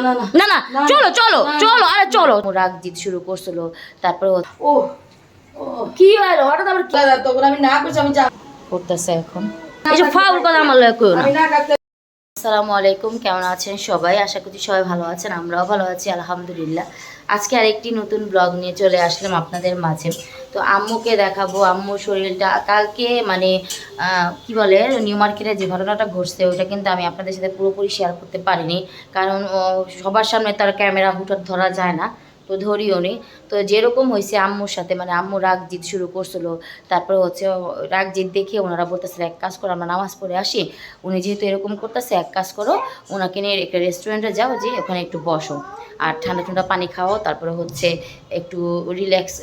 না, না। চলো চলো। চলো আরে চলো রাগ জিত শুরু করছিল তারপর ও- কি হলো হঠাৎ আবার তখন আমি না করছি আমি যা করতেছে এখন এই যে ফাউল কথা আমার লয় না আমি না কাটতে আসসালামু আলাইকুম, কেমন আছেন সবাই? আশা করছি সবাই ভালো আছেন, আমরাও ভালো আছি, আলহামদুলিল্লাহ। আজকে আরেকটি নতুন ব্লগ নিয়ে চলে আসলাম আপনাদের মাঝে। তো আম্মুকে দেখাবো আম্মু শরীরটা কালকে মানে কি বলে, নিউ মার্কেটে যে ঘটনাটা ঘটছে ওটা কিন্তু আমি আপনাদের সাথে পুরোপুরি শেয়ার করতে পারিনি। কারণ সবার সামনে তার ক্যামেরা হুটার ধরা যায় না। তো ধরিও নি। তো যেরকম হয়েছে আম্মুর সাথে মানে আম্মু রাগ জিত শুরু করছিল, তারপরে হচ্ছে রাগ জিত দেখে ওনারা বলতেছে, এক কাজ করো, আমরা নামাজ পড়ে আসি। উনি যেহেতু এরকম করতেছে, এক কাজ করো ওনাকে নিয়ে একটা রেস্টুরেন্টে যাও যে ওখানে একটু বসো। আর ঠান্ডা ঠান্ডা পানি খাও, তারপরে হচ্ছে একটু রিল্যাক্স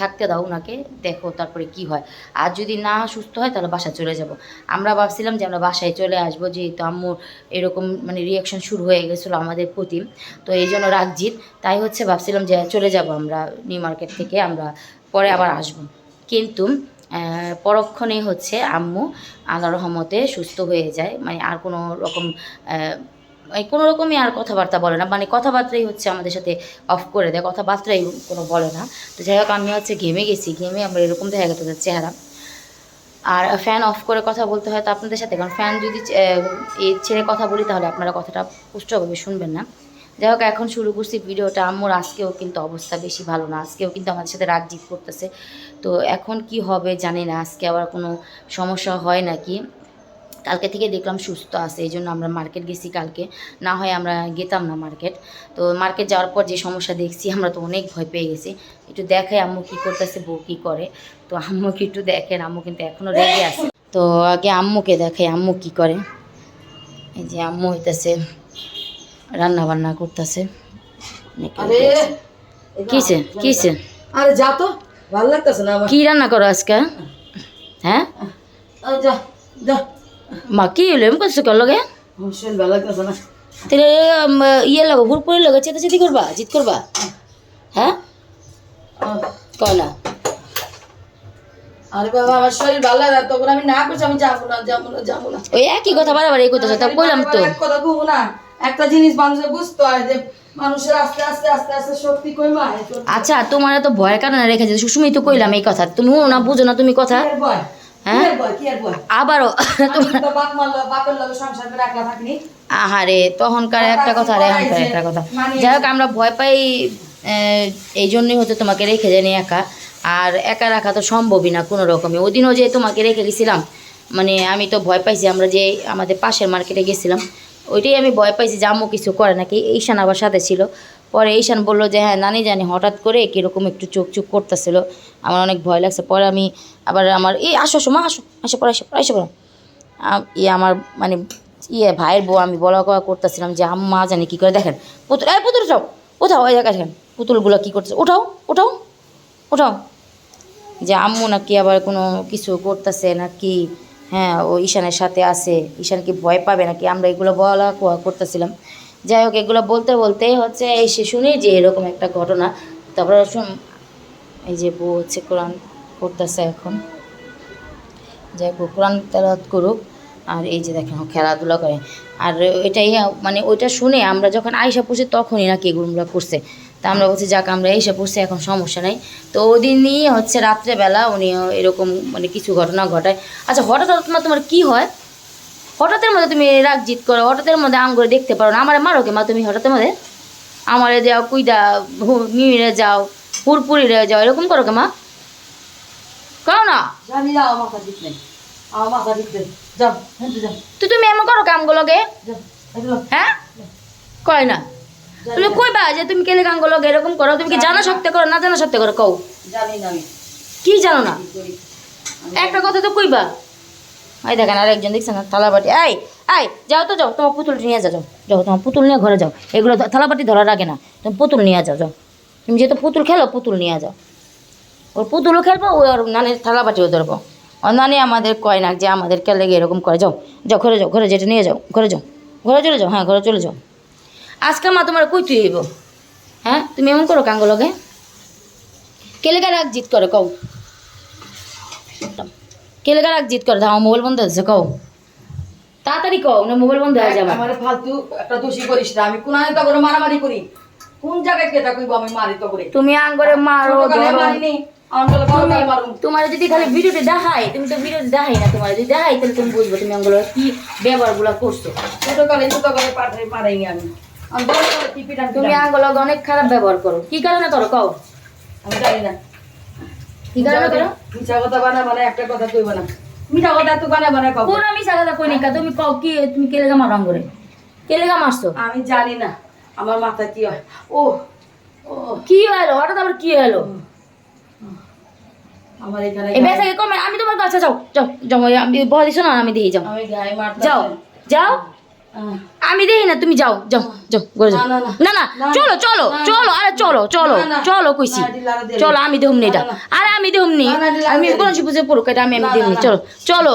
থাকতে দাও ওনাকে দেখো তারপরে কি হয়। আর যদি না সুস্থ হয়, তাহলে বাসায় চলে যাব। আমরা ভাবছিলাম যে আমরা বাসায় চলে আসব, যেহেতু আম্মুর এরকম মানে রিয়াকশন শুরু হয়ে গেছিল আমাদের প্রতি। তো এই জন্য রাগজিৎ তাই হচ্ছে ভাবছিলাম যে চলে যাব আমরা নিউ মার্কেট থেকে আমরা পরে আবার আসব। কিন্তু আহ, পরক্ষণেই হচ্ছে আম্মু আল্লাহ রহমতে সুস্থ হয়ে যায়। মানে আর কোনো রকম মানে কোনো রকমই আর কথাবার্তা বলে না। মানে কথাবার্তাই হচ্ছে আমাদের সাথে অফ করে দেয় কথাবার্তাই কোনো বলে না। তো যাই হোক আমি হচ্ছে ঘেমে গেছি। ঘেমে আমরা এরকম দেখা গেছে ওদের চেহারা। আর ফ্যান অফ করে কথা বলতে হয় তো আপনাদের সাথে। কারণ ফ্যান যদি এ ছেড়ে কথা বলি তাহলে আপনারা কথাটা পুষ্টভাবে শুনবেন না। যাই হোক, এখন শুরু করছি ভিডিওটা। আম্মুর আজকেও কিন্তু অবস্থা বেশি ভালো না। আজকেও কিন্তু আমাদের সাথে রাগ জিত করতেছে। তো এখন কি হবে জানি না। আজকে আবার কোনো সমস্যা হয় নাকি? কালকে থেকে দেখলাম সুস্থ আছে, এই জন্য আমরা মার্কেট গেছি কালকে। না হয় আমরা গেতাম না মার্কেট। তো মার্কেট যাওয়ার পর যে সমস্যা দেখছি, আমরা তো অনেক ভয় পেয়ে গেছি। একটু দেখাই আম্মু কী করতেছে, বউ কী করে। তো আম্মুকে একটু দেখেন, আম্মু কিন্তু এখনও রেগে আছে। তো আগে আম্মুকে দেখাই, আম্মু কী করে? এই যে আম্মু হইতেছে। রান্না বান্না করতেছে কিসে কিসে আরে যা তো ভালো লাগতেছে না কি রান্না করো আজকে? হ্যাঁ? যা যা। মা কি হলো এম করছ কেন লগে? শরীর ভালো লাগতেছে না। তাহলে ইয়ে লাগো হুরপুরি লাগো চেতাচেতি করবা জিত করবা? হ্যাঁ? কয় না। আরে বাবা আমার শরীর ভালো লাগে তখন আমি না করছি আমি যাব না যাব না যাব না। ওই একই কথা বারবার এই তা কইলাম তো। কথা না। একটা জিনিস মানুষের বুঝতে হয় যে মানুষের আস্তে আস্তে আস্তে আস্তে শক্তি কইমা আচ্ছা তোমার তো ভয়ের কারণে রেখেছে? সুষুমি তো কইলাম এই কথা। তুমি না বুঝো না তুমি কথা। হ্যাঁ? আবারও আহারে তখনকার একটা কথা আর এখনকার একটা কথা। যাই হোক আমরা ভয় পাই এই জন্যই হচ্ছে তোমাকে রেখে জানি একা। আর একা রাখা তো সম্ভবই না কোনো রকমই ওই দিনও যে তোমাকে রেখে গেছিলাম মানে আমি তো ভয় পাইছি আমরা যে আমাদের পাশের মার্কেটে গেছিলাম ওইটাই আমি ভয় পাইছি যে আম্মু কিছু করে নাকি। ঈশান আবার সাথে ছিল। পরে ঈশান বলল যে হ্যাঁ নানি জানি হঠাৎ করে কীরকম একটু চোখ চোখ করতেছিল। আমার অনেক ভয় লাগছে। পরে আমি আবার আমার, এই, আসো আসো, মা, আসো আসো, পরে আসো পরে আসো, পরে ইয়ে আমার মানে ইয়ে ভাইয়ের বউ আমি বলা কওয়া করতেছিলাম যে, আম্মা জানি কী করে। দেখেন, পুতুল, এই পুতুল উঠাও উঠাও, ওই জায়গায় দেখেন, পুতুলগুলো কী করতেছে। উঠাও উঠাও উঠাও। যে আম্মু নাকি আবার কোনো কিছু করতেছে নাকি হ্যাঁ ও ঈশানের সাথে আছে। ঈশান কি ভয় পাবে নাকি? আমরা এগুলো বলা কোয়া করতেছিলাম। যাই হোক, এগুলো বলতে বলতে হচ্ছে, এই সে শুনি যে এরকম একটা ঘটনা, তারপরে শুন এই যে বউ হচ্ছে কোরআন করতেছে এখন। যাই হোক, কোরআন তেলাওয়াত করুক, আর এই যে দেখেন খেলাধুলা করে। আর এটাই মানে ওইটা শুনে আমরা যখন আইসা পড়ছি তখনই নাকি এগুলো করছে। তা আমরা বলছি যাক আমরা এসে পড়ছি এখন সমস্যা নেই। তো ওদিনই হচ্ছে রাত্রেবেলা উনি এরকম মানে কিছু ঘটনা ঘটায়। আচ্ছা হঠাৎ হঠাৎ তোমার কি হয়? হঠাৎের মধ্যে তুমি রাগ জিত করো হঠাৎের মধ্যে আম করে দেখতে পারো না। আমার মারো কে? মা তুমি হঠাৎের মধ্যে আমারে যাও কুইদা নিয়ে যাও হুরপুরিরে যাও এরকম করো কে মা? করো না। জানি যাও আমার ঠিক নেই। আমার নেই। যাও হ্যাঁ তো তুমি এমন করো কামগুলোকে হ্যাঁ? কয় না। তুমি কইবা যে তুমি কেলে কামগুলো এরকম করো? তুমি কি জানা সত্য করো না জানা সত্য করো? কও। জানি না আমি। কি জানো না? একটা কথা তো কইবা। এই দেখেন আর একজন দেখছেন না? থালাবাটি। এই এই যাও তো যাও। তোমার পুতুল নিয়ে যাও যাও। তোমার পুতুল নিয়ে ঘরে যাও। এগুলো থালাবাটি ধরা রাখে না। তুমি পুতুল নিয়ে যাও যাও। তুমি যেহেতু পুতুল খেলো পুতুল নিয়ে যাও। ওর পুতুলও খেলব ওই ওর নানের থালাবাটিও ধরবো। ওর নানি আমাদের কয় না যে আমাদের কেলে এরকম করে। যাও যাও ঘরে যাও ঘরে যেটা নিয়ে যাও ঘরে যাও। ঘরে চলে যাও হ্যাঁ ঘরে চলে যাও। আজকে মা তোমার কই তুই এবো হ্যাঁ? তুমি এমন করো কাঙ্গলকে কেলেকা রাগ জিত করে কও? কেলেকা রাগ জিত করে? দাও মোবাইল বন্ধ হচ্ছে কও। তাড়াতাড়ি কও না মোবাইল বন্ধ হয়ে যাবে। আমার ফালতু একটা দোষী করিস না আমি কোন আনে তো করে মারামারি করি? কোন জায়গায় কেটা কইব আমি মারি তো করে? তুমি আঙ্গরে মারো। মারিনি কালে তোমার যদি খালি ভিডিওতে দেখাই তুমি তো ভিডিওতে দেখাই না তোমার যদি দেখাই তাহলে তুমি বুঝব তুমি আঙ্গুলো কি ব্যবহারগুলা করছ। ছোটকালে ছোটকালে পাঠাই মারাইনি আমি। তুমি আঙ্গুলো অনেক খারাপ ব্যবহার করো। কি কারণে করো কও। আমি জানি না। কি কারণে করো মিছা কথা বানা বানা একটা কথা কইব না। মিঠা কথা বানা বানা কোন মিশা কথা কই নিকা তুমি কও কি তুমি মারো আঙ্গুরে? মারছো? আমি জানি না। আমার মাথা কি হয়? ও ও। কি হলো? হঠাৎ আবার কি হলো? আমার এখানে এই বেসাকে কমে আমি তোমার কাছে যাও। যাও যাও। আমি দিছো না আমি দেখি যাও। আমি গায়ে যাও। যাও। আমি দেখি না তুমি যাও যাও যাও ঘরে যাও না, না, চলো চলো চলো আরে চলো চলো চলো কইছি। চলো আমি দেহুম নি এটা। আরে আমি দেহুম নি আমি। গণেশ পুজো পড়ুক এটা আমি আমি না, নি চলো চলো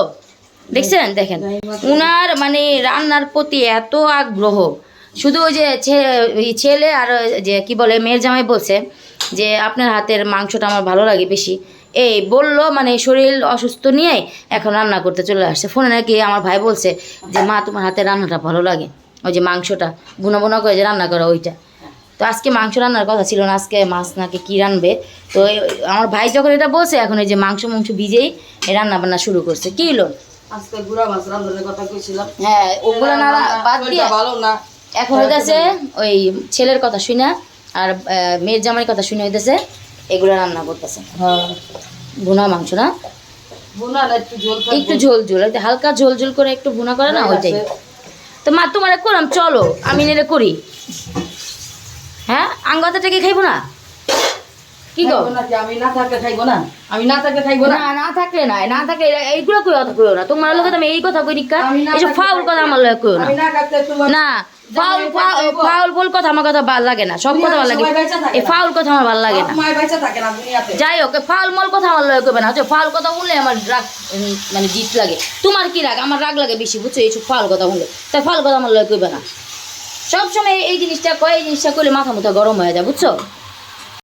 দেখছেন দেখেন উনার মানে রান্নার প্রতি এত আগ্রহ শুধু ওই যে ছেলে আর যে কি বলে মেয়ের জামাই বলছে যে আপনার হাতের মাংসটা আমার ভালো লাগে বেশি এই বলল মানে শরীর অসুস্থ নিয়ে এখন রান্না করতে চলে আসছে ফোনে নাকি আমার ভাই বলছে যে মা তোমার হাতের রান্নাটা ভালো লাগে ওই যে মাংসটা বুনা বুনা করে যে রান্না করা ওইটা। তো আজকে মাংস রান্নার কথা ছিল না আজকে মাছ নাকি কী রানবে? তো আমার ভাই যখন এটা বলছে এখন এই যে মাংস মাংস ভিজেই রান্না বান্না শুরু করছে। কী হলো? আজকে গুড়া মাছ রান্নার কথা কইছিলাম। হ্যাঁ ওগুলো না বাদ দিয়ে ভালো না। এখন হইতেছে ওই ছেলের কথা শুনে আর মেয়ের জামাইয়ের কথা শুনে হইতেছে এগুলো রান্না করতেছে। হ্যাঁ। ভুনা মাংস না? একটু ঝোল ঝোল হালকা ঝোল ঝোল করে একটু ভুনা করে না ওইটাই। তো মা তোমার করলাম চলো আমি নেড়ে করি। হ্যাঁ? আঙ্গাতাটা কি খাইবো না? কি গো? আমি না থাকলে খাইবো না? আমি না থাকলে খাইবো না? না না থাকলে না না থাকলে এইগুলো কইও না। তোমার লোকে আমি এই কথা কই নিকা ফাউল কথা আমার লোকে কইও না। না ফাউল ফাউল ফুল কথা আমার কথা ভালো লাগে না সব কথা ভালো লাগে। এই ফাউল কথা আমার ভালো লাগে না। যাই হোক ফাউল মল কথা আমার করবে না হচ্ছে ফাউল কথা শুনলে আমার রাগ মানে জিত লাগে। তোমার কি রাগ? আমার রাগ লাগে বেশি বুঝছ? এইসব ফাউল কথা শুনলে তাই ফাউল কথা আমার লয় করবে না। সবসময় এই- এই জিনিসটা কয় এই জিনিসটা করলে মাথা মুথা গরম হয়ে যায় বুঝছ?